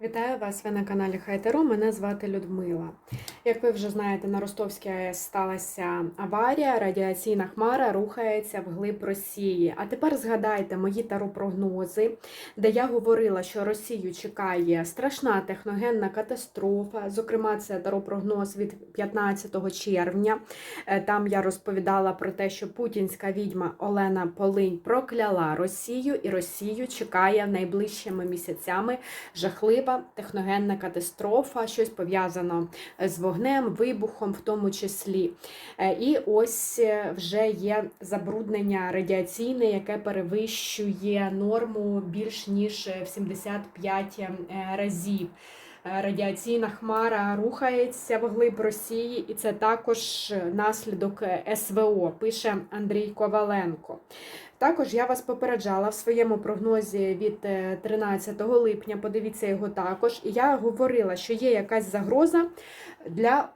Вітаю вас! Ви на каналі Хайтеро. Мене звати Людмила. Як ви вже знаєте, на Ростовській АЕС сталася аварія, радіаційна хмара рухається вглиб Росії. А тепер згадайте мої таропрогнози, де я говорила, що Росію чекає страшна техногенна катастрофа. Зокрема, це таропрогноз від 15 червня. Е, Там я розповідала про те, що путінська відьма Олена Полинь прокляла Росію, і Росію чекає найближчими місяцями жахлива техногенна катастрофа, щось пов'язано з вогнем, вибухом, в тому числі. Е, І ось е, вже є забруднення радіаційне, яке перевищує норму більш ніж в 75 е, разів. Е, Радіаційна хмара рухається вглиб Росії, і це також наслідок е, СВО, пише Андрій Коваленко. Також я вас попереджала в своєму прогнозі від е, 13 липня, подивіться його також. І я говорила, що є якась загроза для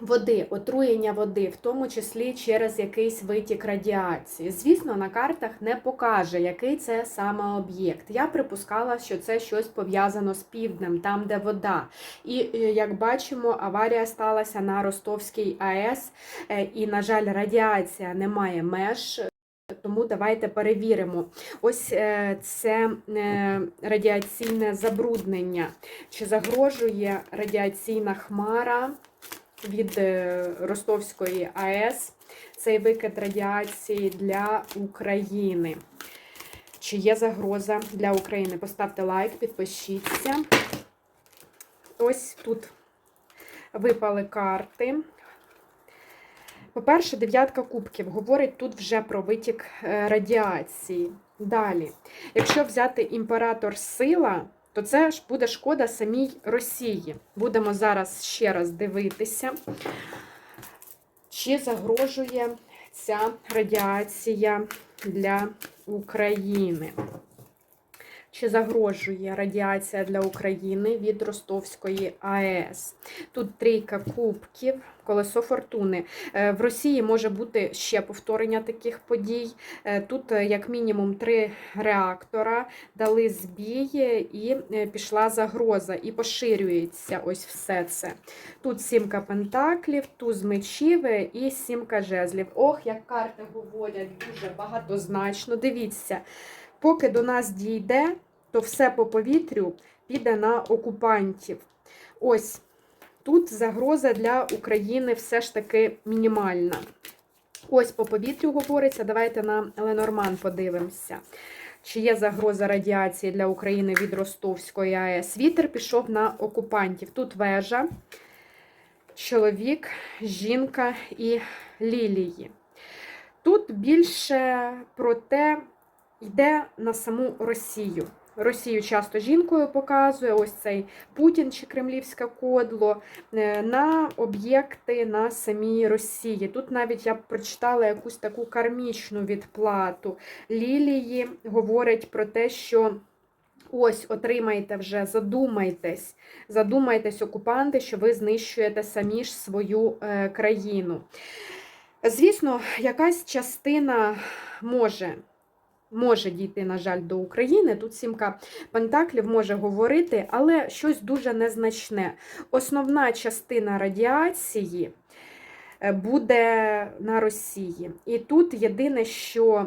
води, отруєння води, в тому числі через якийсь витік радіації. Звісно, на картах не покаже, який це саме об'єкт. Я припускала, що це щось пов'язано з півднем, там, де вода. І е, як бачимо, аварія сталася на Ростовській АЕС, е, і, на жаль, радіація не має меж. Давайте перевіримо. Ось е, це е, радіаційне забруднення. Чи загрожує радіаційна хмара від е, Ростовської АЕС цей викид радіації для України? Чи є загроза для України? Поставте лайк, підпишіться. Ось тут випали карти. По-перше, дев'ятка кубків говорить тут вже про витік е, радіації. Далі, якщо взяти імператор сила, то це ж буде шкода самій Росії. Будемо зараз ще раз дивитися, чи загрожує ця радіація для України. Чи загрожує радіація для України від Ростовської АЕС? Тут трійка кубків, колесо фортуни. Е, В Росії може бути ще повторення таких подій. Е, Тут, е, як мінімум, три реактора дали збій і пішла загроза, і поширюється ось все це. Тут сімка пентаклів, туз мечів і сімка жезлів. Ох, як карти говорять дуже багатозначно. Дивіться, поки до нас дійде, то все по повітрю піде на окупантів. Ось тут загроза для України все ж таки мінімальна. Ось по повітрю говориться. Давайте на Ленорман подивимося. Чи є загроза радіації для України від Ростовської АЕС? Вітер пішов на окупантів. Тут вежа, чоловік, жінка і лілії. Тут більше про те, йде на саму Росію. Росію часто жінкою показує, ось цей Путін чи кремлівське кодло, е, на об'єкти на самій Росії. Тут навіть я прочитала якусь таку кармічну відплату. Лілії говорять про те, що. Ось, отримайте вже, задумайтесь, задумайтесь, окупанти, що ви знищуєте самі ж свою е, країну. Звісно, якась частина може може дійти, на жаль, до України. Тут сімка пентаклів може говорити, але щось дуже незначне. Основна частина радіації е, буде на Росії. І тут єдине, що.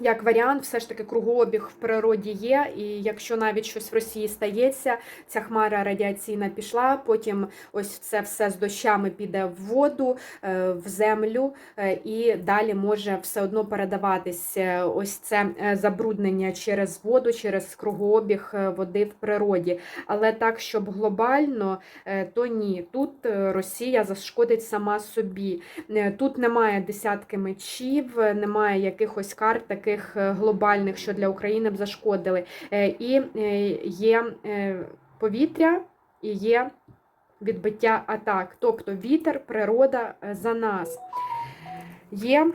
Як варіант, все ж таки кругообіг в природі є, і якщо навіть щось в Росії стається, ця хмара радіаційна пішла, потім ось це все з дощами піде в воду, е, в землю, е, і далі може все одно передаватись е, ось це забруднення через воду, через кругообіг води в природі. Але так, щоб глобально, то ні. Тут Росія зашкодить сама собі. Тут немає десятки мечів, немає якихось карт таких е, глобальних, що для України б зашкодили. Е, І е, є повітря і є відбиття атак. Тобто вітер, природа за нас. Є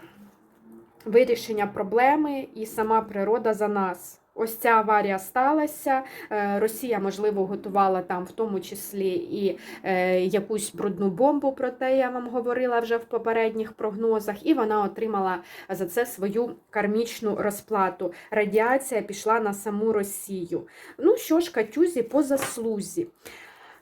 вирішення проблеми і сама природа за нас. Ось ця аварія сталася. Е, Росія, можливо, готувала там в тому числі і е, якусь брудну бомбу, про те я вам говорила вже в попередніх прогнозах, і вона отримала за це свою кармічну розплату. Радіація пішла на саму Росію. Ну що ж, Катюзі по заслузі.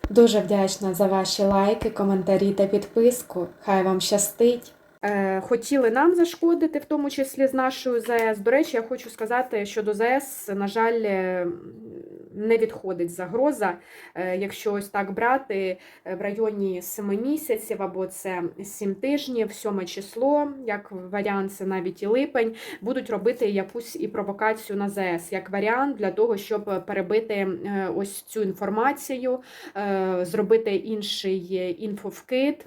Дуже вдячна за ваші лайки, коментарі та підписку. Хай вам щастить! Е, Хотіли нам зашкодити, в тому числі з нашою ЗАЕС. До речі, я хочу сказати, що до ЗАЕС, на жаль, е, не відходить загроза. Е, Якщо ось так брати в районі 7 місяців або це 7 тижнів, 7 число, як варіант, це навіть і липень, будуть робити якусь і провокацію на ЗАЕС, як варіант для того, щоб перебити ось цю інформацію, зробити інший інфовкид.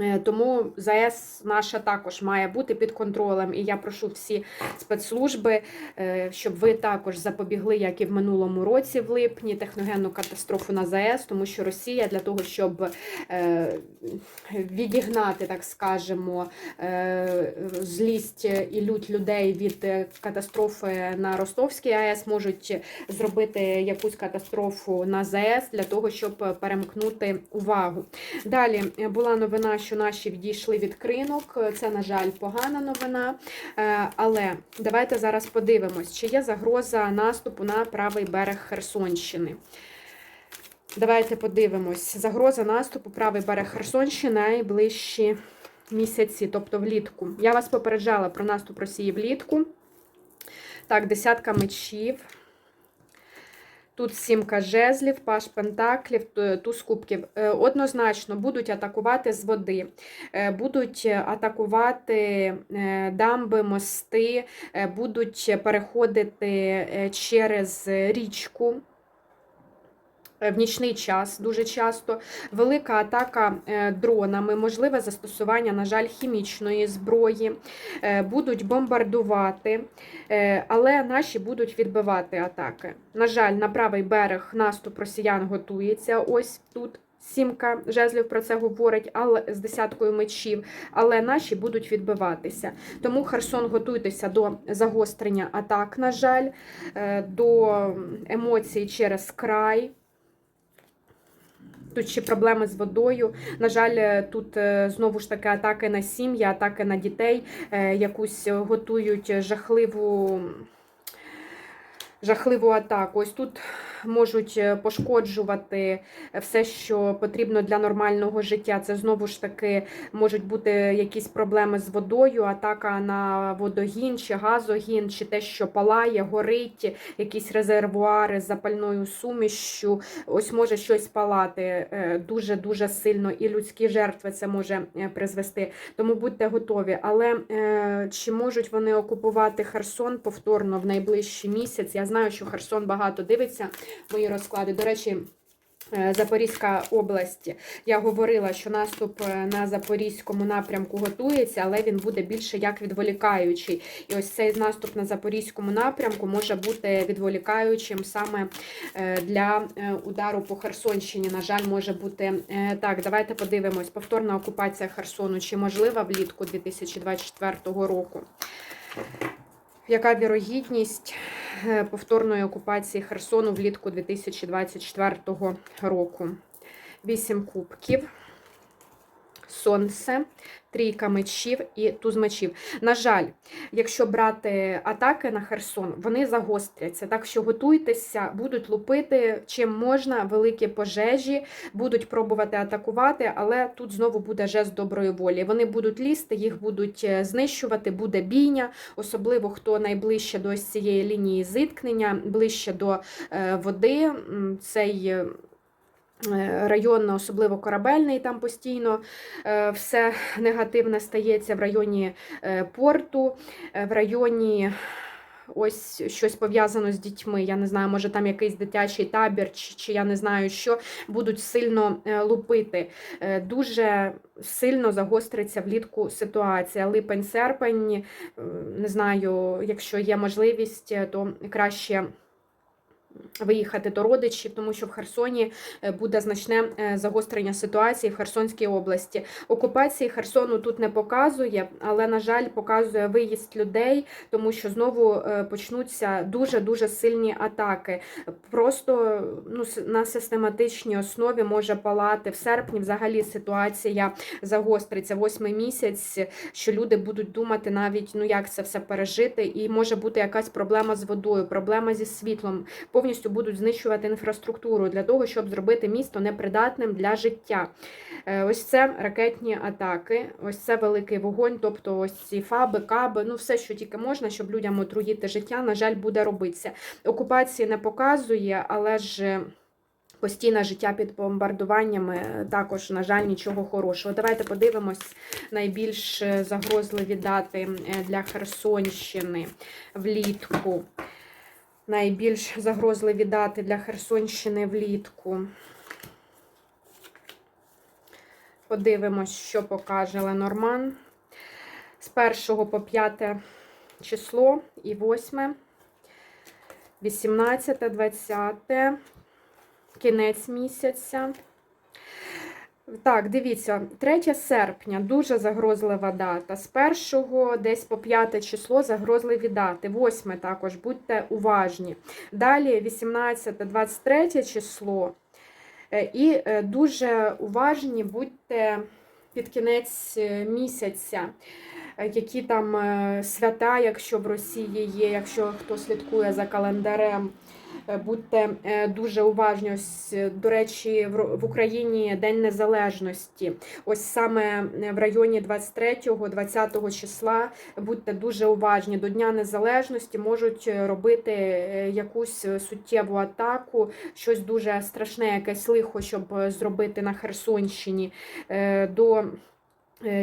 Е, Тому ЗАЕС наша також має бути під контролем, і я прошу всі спецслужби, е, щоб ви також запобігли, як і в минулому році, в липні, техногенну катастрофу на ЗАЕС, тому що Росія для того, щоб е, відігнати, так скажемо, злість і лють людей від катастрофи на Ростовській АЕС, можуть зробити якусь катастрофу на ЗАЕС для того, щоб перемкнути увагу. Далі була новина, що наші відійшли від кринок. Це, на жаль, погана новина. Е, Але давайте зараз подивимось, чи є загроза наступу на правий берег Херсонщини. Давайте подивимось. Загроза наступу правий берег Херсонщини найближчі місяці, тобто влітку. Я вас попереджала про наступ Росії влітку. Так, десятка мечів. Тут сімка жезлів, паш пентаклів, туз кубків. Е, Однозначно будуть атакувати з води, Е, будуть атакувати е, дамби, мости, будуть переходити через річку. Е, В нічний час дуже часто велика атака е, дронами, можливе застосування, на жаль, хімічної зброї, е, будуть бомбардувати, але наші будуть відбивати атаки. На жаль, на правий берег наступ росіян готується. Ось тут. Сімка жезлів про це говорить, але з десяткою мечів, але наші будуть відбиватися. Тому Херсон готуйтеся до загострення атак, на жаль, до емоцій через край. Тут ще проблеми з водою. На жаль, е, тут е, знову ж таки атаки на сім'ї, атаки на дітей, е, якусь готують жахливу. Жахливу атаку. Ось тут можуть е, пошкоджувати все, що потрібно для нормального життя. Це знову ж таки можуть бути якісь проблеми з водою, атака на водогін чи газогін, чи те, що палає, горить, якісь резервуари з запальною сумішшю. Ось може щось палати дуже-дуже сильно, і людські жертви це може е, призвести. Тому будьте готові. Але е, чи можуть вони окупувати Херсон повторно в найближчий місяць? Я знаю, що Херсон багато дивиться мої розклади. До речі. е, Запорізька область. Я говорила, що наступ е, на Запорізькому напрямку готується, але він буде більше як відволікаючий. І ось цей наступ на Запорізькому напрямку може бути відволікаючим саме е, для удару по Херсонщині. На жаль, може бути так. Давайте подивимось. Повторна окупація Херсону чи можлива влітку 2024 року. Яка вірогідність е, повторної окупації Херсону влітку 2024 року? Вісім кубків, сонце, трійка мечів і туз мечів. На жаль, якщо брати атаки на Херсон, вони загостряться. Так що готуйтеся, будуть лупити чим можна, великі пожежі, будуть пробувати атакувати, але тут знову буде жест доброї волі. Вони будуть лізти, їх будуть е, знищувати, буде бійня, особливо хто найближче до цієї лінії зіткнення, ближче до е, води. Цей е, район, особливо корабельний, там постійно е, все негативне стається в районі е, порту, е, в районі. Ось щось пов'язано з дітьми. Я не знаю, може там якийсь дитячий табір, чи, чи я не знаю що, будуть сильно е, лупити. Е, Дуже сильно загостриться влітку ситуація. Липень-серпень, е, не знаю, якщо є можливість, е, то краще виїхати до родичів, тому що в Херсоні е, буде значне е, загострення ситуації в Херсонській області. Окупації Херсону тут не показує, але, на жаль, показує виїзд людей, тому що знову е, почнуться дуже-дуже сильні атаки. Просто ну, на систематичній основі може палати в серпні. Взагалі ситуація загостриться восьмий місяць, що люди будуть думати навіть ну як це все пережити, і може бути якась проблема з водою, проблема зі світлом. Повністю будуть знищувати інфраструктуру для того, щоб зробити місто непридатним для життя. Е, Ось це ракетні атаки, ось це великий вогонь, тобто ось ці фаби, каби, ну все, що тільки можна, щоб людям отруїти життя, на жаль, буде робитися. Окупації не показує, але ж. Постійне життя під бомбардуваннями е, також, на жаль, нічого хорошого. Давайте подивимось найбільш е, загрозливі дати е, для Херсонщини влітку. Найбільш загрозливі дати для Херсонщини влітку. Подивимось, що покаже Ленорман. З 1 по 5 число і 8, 18, 20, кінець місяця. Так, дивіться, 3 серпня дуже загрозлива дата. З 1 десь по 5 число загрозливі дати. 8 також будьте уважні. Далі 18, 23 число. Е, І е, дуже уважні будьте під кінець е, місяця. Які там свята, якщо в Росії є, якщо хто слідкує за календарем, будьте е, дуже уважні. Ось, е, до речі, в Україні День Незалежності. Ось саме е, в районі 23-20 числа будьте дуже уважні. До Дня Незалежності можуть е, робити е, якусь е, суттєву атаку, щось дуже страшне, якесь лихо, щоб е, зробити на Херсонщині. Е, До е,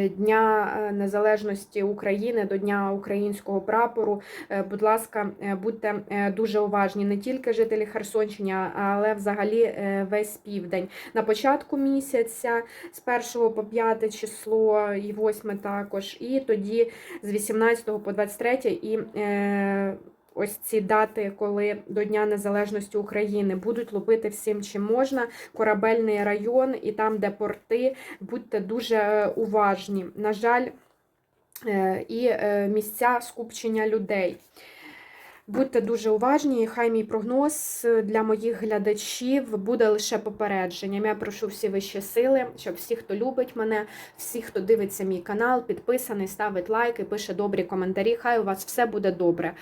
Дня е, Незалежності України, до Дня українського прапору. Е, Будь ласка, е, будьте е, дуже уважні, не тільки жителі Херсонщини, але взагалі е, весь південь. На початку місяця з 1 по 5 число і 8 також, і тоді з 18 по 23 і е, ось ці дати, коли до Дня Незалежності України будуть лупити всім, чим можна. Корабельний район і там, де порти, будьте дуже е, уважні. На жаль, е, і е, місця скупчення людей. Будьте дуже уважні, і хай мій прогноз для моїх глядачів буде лише попередженням. Я прошу всі вищі сили, щоб всі, хто любить мене, всі, хто дивиться мій канал, підписаний, ставить лайки, пише добрі коментарі. Хай у вас все буде добре.